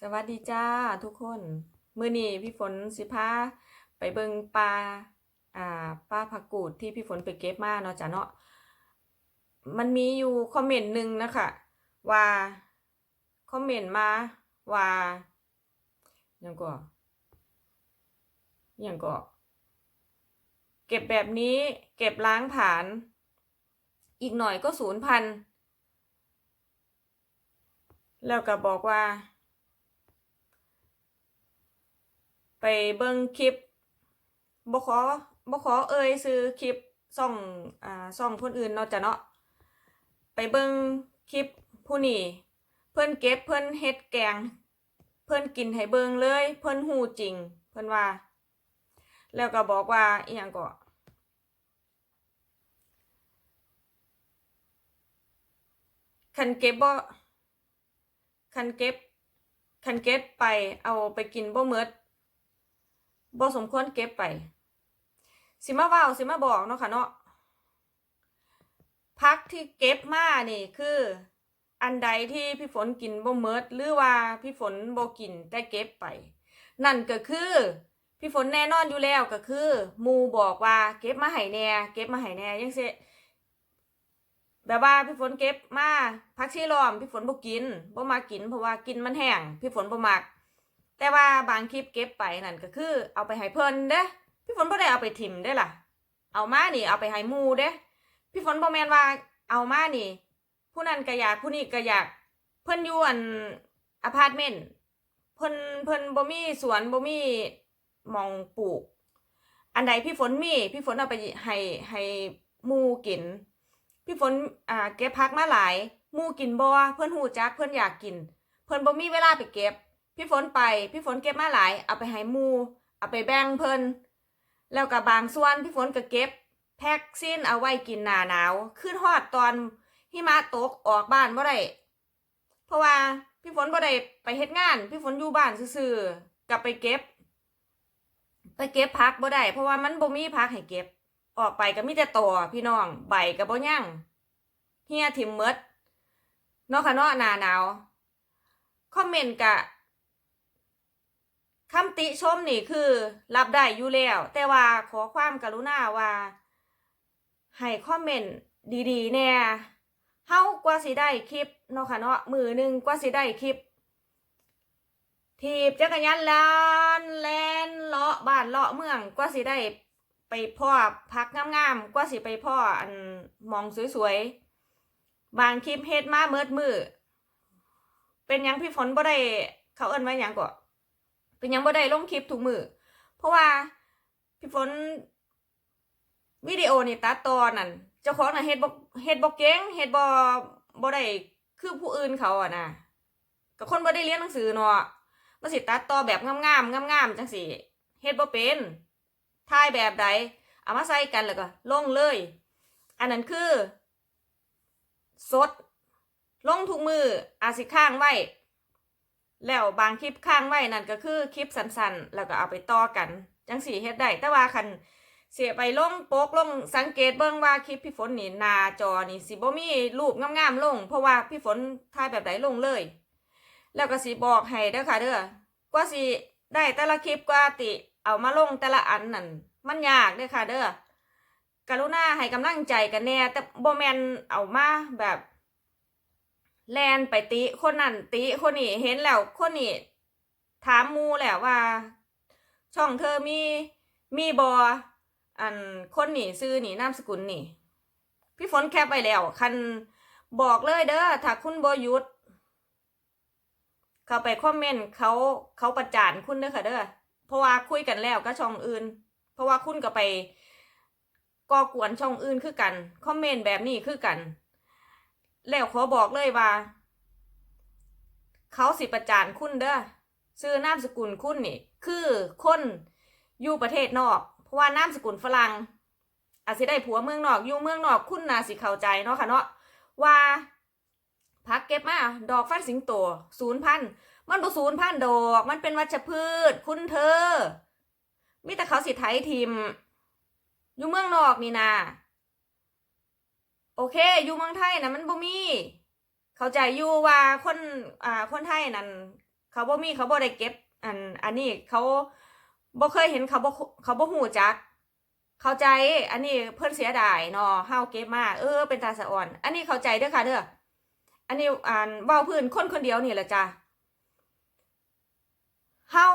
สวัสดีจ้าทุกคนมื้อนี้พี่ฝนสิพาไปเบิงปลาอ่าปลาผักกูดที่พี่ฝนไปเก็บมาเนาะจ้ะเนาะมันมีอยู่คอมเมนต์หนึ่งนะคะว่าคอมเมนต์มาว่ายังก็หยังก็ เก็บแบบนี้เก็บล้างผาญอีกหน่อยก็สูญพัน แล้วก็บอกว่า ไปเบิ่งคลิปบ่ขอบ่ขอเอ่ยซื้อคลิปซ่องอ่าซ่องคนอื่นเนาะจ้ะเนาะไปเบิ่งคลิปผู้นี้เพิ่นเก็บเพิ่นเฮ็ดแกง เพิ่นกินให้เบิ่งเลย เพิ่นฮู้จริง เพิ่นว่า แล้วก็บอกว่าอีหยังก็คันเก็บบ่คันเก็บคันเก็บไปเอาไปกินบ่หมด บ่สมควรเก็บไป สิมาว้าสิมาบอกเนาะค่ะเนาะพักที่เก็บมานี่คืออันใดที่พี่ฝนกินบ่เมิดหรือว่าพี่ฝนบ่กินแต่เก็บไป นั่นก็คือพี่ฝนแน่นอนอยู่แล้วก็คือมูบอกว่าเก็บมาให้แน่เก็บมาให้แน่จังซี่แบบว่าพี่ฝนเก็บมาผักชีล้อมพี่ฝนบ่กินบ่มากินเพราะว่ากินมันแห้งพี่ฝนบ่มัก แต่ว่าบางคลิปเก็บไปนั่นก็คือเอาไปให้เพิ่นเด้พี่ฝนบ่ได้เอาไปทิมเด้ล่ะ เอามานี่เอาไปให้มูเด้พี่ฝนบ่แมนว่าเอามานี่ ผู้นั้นก็อยากผู้นี้ก็อยากเพิ่นอยู่อันอพาร์ตเมนต์เพิ่นเพิ่นบ่มีสวนบ่มีมองปลูก อันใดพี่ฝนมี พี่ฝนเอาไปให้ให้มูกิน พี่ฝนอ่าเก็บผักมาหลาย มูกินบ่เพิ่นฮู้จักเพิ่นอยากกิน เพิ่นบ่มีเวลาไปเก็บ พี่ฝนไป พี่ฝนเก็บมาหลาย เอาไปให้มูเอาไปแบ่งเพิ่นแล้วก็บบางส่วนพี่ฝนก็เก็บ แพ็คซีนเอาไว้กินหนาหนาวขึ้นฮอดตอนหิมะตกออกบ้านบ่ได้เพราะว่าพี่ฝนบ่ได้ไปเฮ็ดงาน พี่ฝนอยู่บ้านซื่อๆกลับไปเก็บ ไปเก็บผักบ่ได้เพราะว่ามันบ่มีผักให้เก็บ ออกไปก็มีแต่ตอพี่น้องใบก็บ่ยั่งเหี่ยถิ่มหมดเนาะค่ะเนาะหนาหนาวคอมเมนต์กะ คำติชมนี่คือรับได้อยู่แล้ว แต่ว่าขอความกรุณาว่า ให้คอมเมนต์ดีๆแน่เฮากว่าสิได้คลิปเนาะค่ะเนาะมือหนึ่งกว่าสิได้คลิปทีบจักรยานลานแลนเลาะบ้านเลาะเมืองกว่าสิได้ไปพ่อพักงามๆกว่าสิไปพ่ออันมองสวยๆบางคลิปเฮ็ดมาเมิดมือเป็นยังพี่ฝนบ่ได้เขาเอิ้นว่าหยังก็ เป็นยังบ่ได้ลงคลิปทุกมือเพราะว่าพี่ฝนวิดีโอนี่ตัดตอนนั่นเจ้าของน่ะเฮ็ดบ่เฮ็ดบ่เก่งเฮ็ดบ่บ่ได้คือผู้อื่นเขาอะนะก็คนบ่ได้เรียนหนังสือเนาะมันสิตัดต่อแบบงามๆงามๆจังซี่เฮ็ดบ่เป็นถ่ายแบบใดเอามาใส่กันแล้วก็ลงเลย อันนั้นคือ สด ลงทุกมืออาจสิค้างไว้ แล้วบางคลิปค้างไว้นั่นก็คือคลิปสั้นๆ แล้วก็เอาไปต่อกัน จังสีเฮ็ดได้แต่ว่าคันเสียไปลงโป๊กลงสังเกตเบิ่งว่าคลิปพี่ฝนนี่นาจอนี่สิบ่มีรูปงามๆลง เพราะว่าพี่ฝนถ่ายแบบใดลงเลย แล้วก็สิบอกให้เด้อค่ะเด้อกว่าสิได้แต่ละคลิปกว่าติเอามาลงแต่ละอันนั่นมันยากเด้อค่ะเด้อกรุณาให้กำลังใจกันแน่แต่บ่แมนเอามาแบบ แลนไปติคนนั้นติคนนี้เห็นแล้วคนนี้ถามมูแหละว่า ช่องเธอมีมีบออันคนนี่ซื้อนี่นามสกุลนี่ พี่ฝนแคปไปแล้ว คันบอกเลยเด้อถ้าคุณบอยุดเข้าไปคอมเมนต์เขาเขาประจานคุณเด้อค่ะเด้อเพราะว่าคุยกันแล้วก็ช่องอื่น เพราะว่าคุณก็ไปก่อกวนช่องอื่นคือกันคอมเมนต์แบบนี้คือกัน แล้วขอบอกเลยว่า เขาสิประจานคุณเด้อซื้อนามสกุลคุณนี่ คือคนอยู่ประเทศนอก เพราะว่านามสกุลฝรั่งอาจสิได้ผัวเมืองนอก อยู่เมืองนอกคุณน่าสิเข้าใจเนาะค่ะเนาะว่าพักเก็บมาดอกฟันสิงโตศูนย์พันมันบ่ศูนย์พันดอก มันเป็นวัชพืช คุณเธอมีแต่เขาสิไถทิม อยู่เมืองนอกนี่นา โอเค อยู่เมืองไทยนะมันบ่มี เข้าใจอยู่ว่าคนอ่าคนไทยนั่นเขาบ่มีเขาบ่ได้เก็บ อัน อันนี้เขาบ่เคยเห็นเขาบ่เขาบ่ฮู้จัก เข้าใจอันนี้เพิ่นเสียดายเนาะเฮาเก็บมาเออเป็นตาสะอ่อน อันนี้เข้าใจเด้อค่ะเด้ออันนี้อ่านเว้าพื้นคนคนเดียวนี่แหละจ้ะเฮา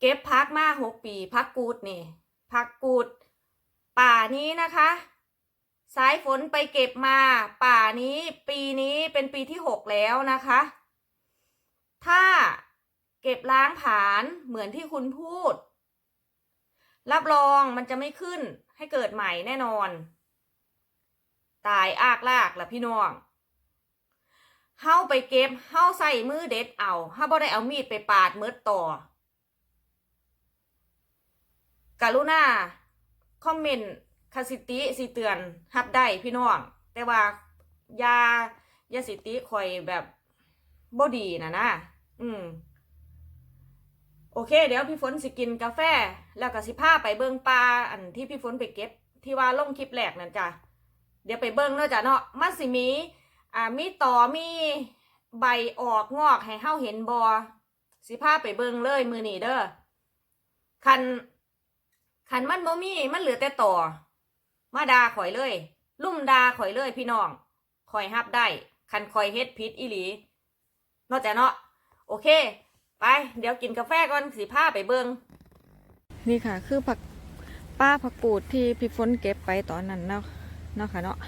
เก็บพักมาหกปีพักกูดนี่พักกูด ป่านี้นะคะ สายฝนไปเก็บมา ป่านี้ปีนี้เป็นปีที่หกแล้วนะคะ ถ้าเก็บล้างผาญเหมือนที่คุณพูด รับรองมันจะไม่ขึ้นให้เกิดใหม่แน่นอน ตายอากลากล่ะพี่น้องเฮาไปเก็บเฮาใส่มือเด็ดเอาเฮาบ่ได้เอามีดไปปาดเมิดต่อกรุณา คอมเมนต์คาสิติสิเตือนฮับได้พี่น้อง แต่ว่ายายาสิติคอยแบบบ่ดีนะนะ อืม โอเค เดี๋ยวพี่ฝนสิกินกาแฟ แล้วก็สิพาไปเบิ่งปลาอันที่พี่ฝนไปเก็บ ที่ว่าลงคลิปแรกนั่นจ้ะ เดี๋ยวไปเบิ่งเนาะจ้ะเนาะมันสิมี อ่า มีต่อมีใบออกงอกให้เฮาเห็นบอสิพาไปเบิ่งเลยมือนี้เด้อคัน คันมันบ่มีมันเหลือแต่ต่อ มาดาข่อยเลย ลุ่มดาข่อยเลยพี่น้องข่อยฮับได้คันข่อยเฮ็ดผิดอีหลีเนาะจ้ะเนาะโอเค ไปเดี๋ยวกินกาแฟก่อนสิพาไปเบิงนี่ค่ะ คือผักป้าผักกูดที่พี่ฝนเก็บไปตอนนั้นเนาะเนาะค่ะเนาะ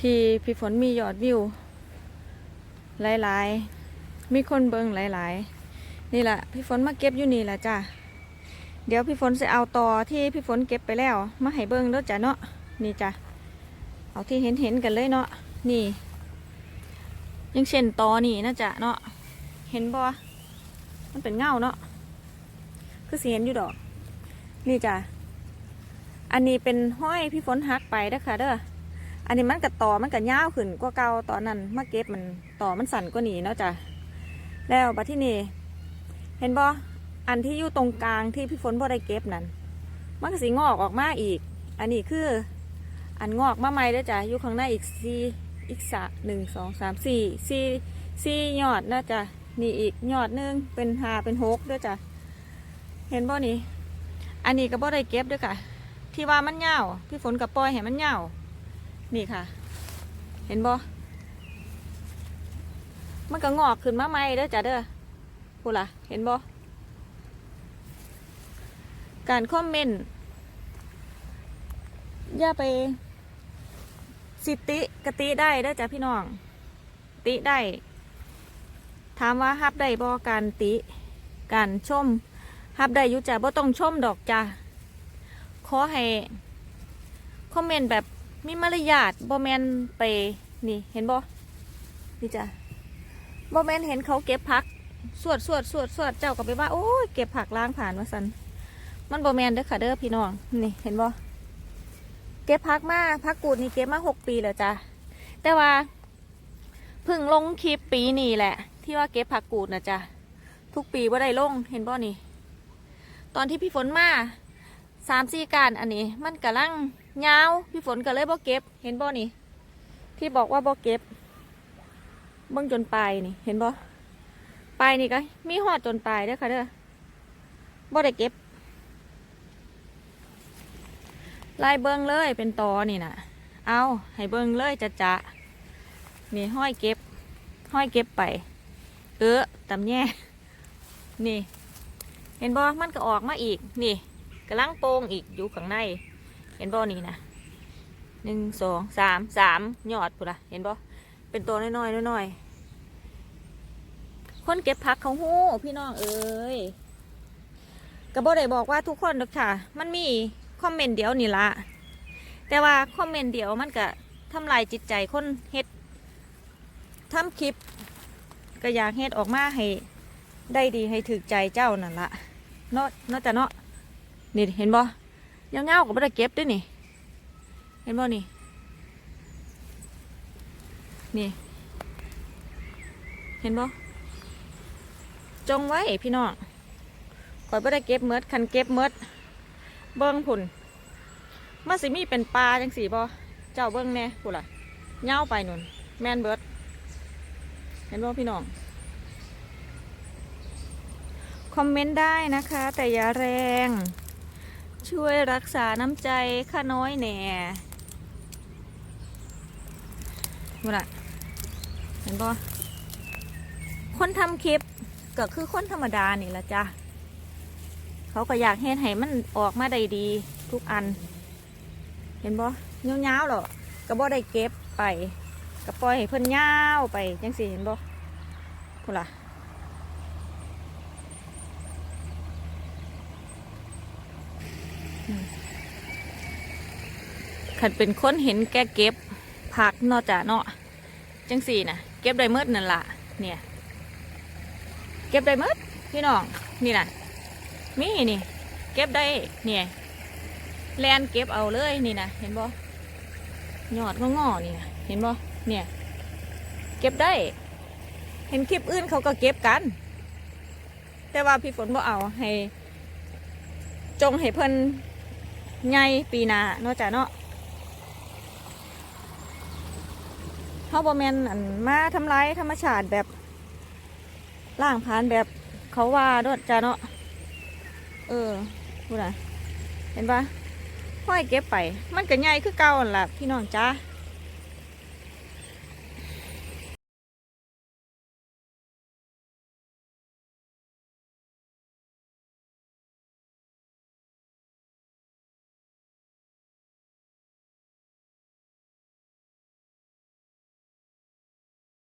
ที่พี่ฝนมียอดวิว หลายๆ มีคนเบิงหลาย ๆ นี่แหละพี่ฝนมาเก็บอยู่นี่แหละจ้ะ เดี๋ยวพี่ฝนจะเอาต่อที่พี่ฝนเก็บไปแล้ว มาให้เบิ้งเด้อจ้ะเนาะนี่จ้ะเอาที่เห็นเห็นๆกันเลยเนาะนี่ ยังเช่นตอนี่นะจ๊ะเนาะเห็นบ่มันเป็นเงาเนาะคือเสียนอยู่ดอก นี่จ้ะอันนี้เป็นห้อยพี่ฝนหักไปเด้อค่ะเด้ออันนี้มันกับต่อมันกับยาวขึ้นกว่าเก่าตอนนั้นมาเก็บมันต่อมันสั่นกว่านี้เนาะจ้ะแล้วบัดที่นี่เห็นบ่ อันที่อยู่ตรงกลางที่พี่ฝนบ่ได้เก็บนั่นมันก็สีงอกออกมาอีก อันนี้คือ อันงอกมาใหม่เด้อจ้ะอยู่ข้างในอีกสี่อีกสะหนึ่งสองสามสี่สี่สี่ยอดนะจ้ะนี่อีกยอดหนึงเป็นหาเป็นหกด้วยจ้ะเห็นบ่นี่อันนี้ก็บ่ได้เก็บด้วยค่ะ ที่ว่ามันเหี่ยวพี่ฝนกับปอยให้มันเหี่ยวนี่ค่ะ เห็นบ่มันก็งอกขึ้นมาใหม่เด้อจ้ะเด้อพูดล่ะ เห็นบ่ การคอมเมนต์อย่าไป สิติกติได้เด้จ้ะพี่น้อง ติได้ ถามว่าฮับได้บ่การติ การชมฮับได้อยู่จ้ะบ่ต้องชมดอกจ้ะขอให้คอมเมนต์แบบมีมารยาทบ่แมนไปนี่เห็นบ่นี่จ้ะบ่แมนเห็นเขาเก็บผัก สวดสวดสวดสวดเจ้าก็ไปว่า โอ้ยเก็บผักล้างผ่านมาสัน มันบ่แมนเด้อค่ะเด้อพี่น้องนี่เห็นบ่เก็บผักมาผักกูดนี่เก็บมาหกปีแล้วจ้ะแต่ว่าเพิ่งลงคลิปปีนี้แหละ ที่ว่าเก็บผักกูดนะจ๊ะทุกปีว่าได้ลงเห็นบ่นี่ ตอนที่พี่ฝนมาสามสี่การอันนี้ มันกำลังยาวพี่ฝนก็เลยบ่เก็บ เห็นบ่นี่ ที่บอกว่าบ่เก็บเบิ่งจนปลายนี่ เห็นบ่ปลายนี่ก็มีหอดจนปลายเด้อค่ะเด้อบ่ได้เก็บ ไล่เบิ่งเลยเป็นตอนี่นะเอาให้เบิ่งเลยจะจะนี่ห้อยเก็บ ห้อยเก็บไป เออตำแย่นี่ เห็นบ่มันก็ออกมาอีก นี่กำลังโป่งอีกอยู่ข้างใน เห็นบ่นี่นะหนึ่งสองสามสามยอดพุ่ะเห็นบ่เป็นตัวน้อยๆน้อยๆคนเก็บผักเขาหู้พี่น้องเอ้ยก็บ่ได้บอกว่าทุกคนหรอกค่ะ มันมี คอมเมนต์เดียวนี่ละแต่ว่าคอมเมนต์เดียวมันก็ทำลายจิตใจคนเฮ็ดทำคลิปก็อยากเฮ็ดออกมาให้ได้ดีให้ถึกใจเจ้านั่นละเนาะเนาะจ้ะเนาะนี่เห็นบ่ยาเงาๆก็ไม่ได้เก็บด้วยนี่ เห็นบ่นี่ นี่ เห็นบ่จงไว้พี่น้องก่อยไม่ได้เก็บเมดคันเก็บเมด เบิ้งผุนมันสิมีเป็นปลาจังสีบ่เจ้าเบิ้งแน่ผุนล่ะเงาไปนุ่น แมนเบิร์ดเห็นบ่พี่น้อง คอมเมนต์ได้นะคะ แต่อย่าแรง ช่วยรักษาน้ำใจข้าน้อยแหน่ดูละเห็นบ่คนทำคลิปก็คือคนธรรมดานี่ละจ้ะ เขาก็อยากเห็นให้มันออกมาได้ดีทุกอัน เห็นบ่เงาวๆหรอก็บ่ได้เก็บไปก็ปล่อยให้เพิ่นยาวไปจังสิเห็นบ่พูดล่ะขันเป็นคนเห็นแกเก็บผักนอกจากเนาะจังสี่นะเก็บได้เมดนั่นละเนี่ย เก็บได้เมดพี่น้องนี่นะ มีนี่ เก็บได้เนี่ยแลนเก็บเอาเลยนี่นะเห็นบ่ยอดงอๆนี่นะเห็นบ่เนี่ย เก็บได้ เห็นคลิปอื่นเขาก็เก็บกัน แต่ว่าพี่ฝนบ่เอาให้ จงให้เพิ่นใหญ่ปีหน้าเนาะจ้ะเนาะเขาบอแมนอันมาทำร้ายธรรมชาติแบบล่างพานแบบเขาว่าด้วยจ้าเนาะ เออพูดนะเห็นปะห้อยเก็บไป มันก็ใหญ่คือเก่าล่ะพี่น้องจ้า